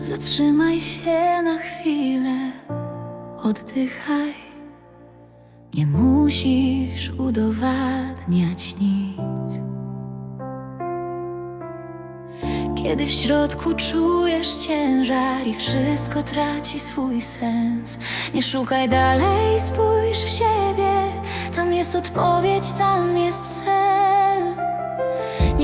Zatrzymaj się na chwilę, oddychaj. Nie musisz udowadniać nic. Kiedy w środku czujesz ciężar i wszystko traci swój sens, nie szukaj dalej, spójrz w siebie. Tam jest odpowiedź, tam jest cel.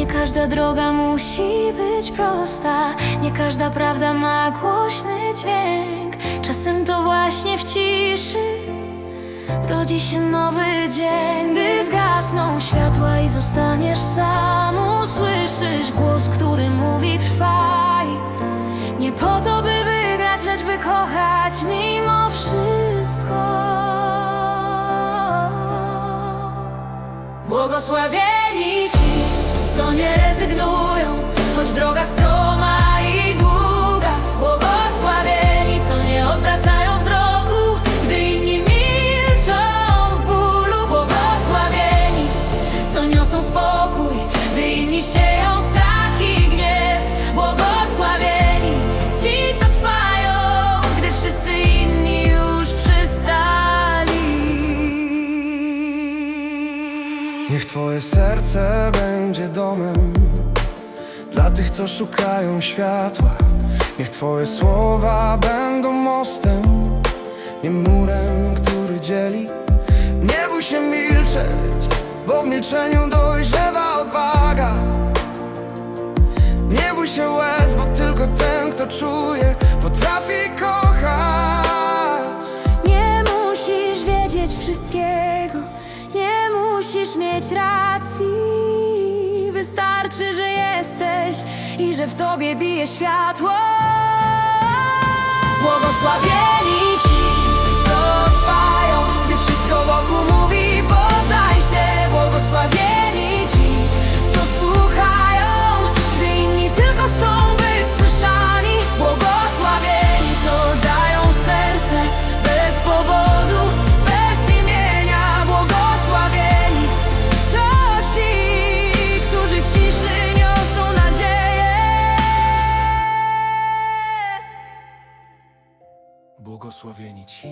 Nie każda droga musi być prosta, nie każda prawda ma głośny dźwięk. Czasem to właśnie w ciszy rodzi się nowy dzień. Gdy zgasną światła i zostaniesz sam, usłyszysz głos, który mówi trwaj. Nie po to, by wygrać, lecz by kochać mimo wszystko. Błogosławieni ci, co nie rezygnują, choć droga stroma i długa. Błogosławieni, co nie odwracają wzroku, gdy inni milczą w bólu. Błogosławieni, co niosą spokój, gdy inni sieją Twoje serce będzie domem dla tych, co szukają światła. Niech Twoje słowa będą mostem, nie murem, który dzieli. Nie bój się milczeć, bo w milczeniu dojrzewa odwaga. Nie bój się łez, bo tylko ten, kto czuje, potrafi kochać. Nie musisz wiedzieć wszystkiego, musisz mieć racji. Wystarczy, że jesteś i że w tobie bije światło. Błogosławieni ci.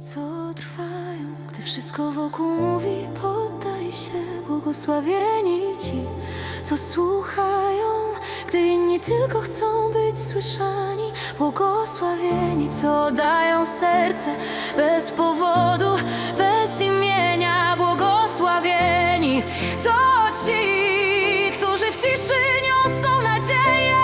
Co trwają, gdy wszystko wokół mówi poddaj się Błogosławieni ci, co słuchają Gdy inni tylko chcą być słyszani. Błogosławieni, co dają serce bez powodu, bez imienia. Błogosławieni to ci, którzy w ciszy niosą nadzieję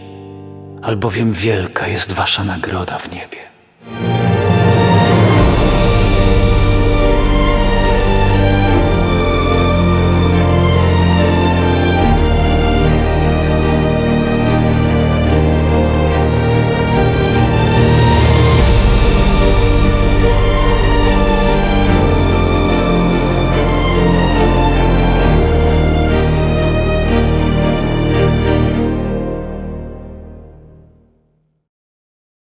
albowiem wielka jest wasza nagroda w niebie.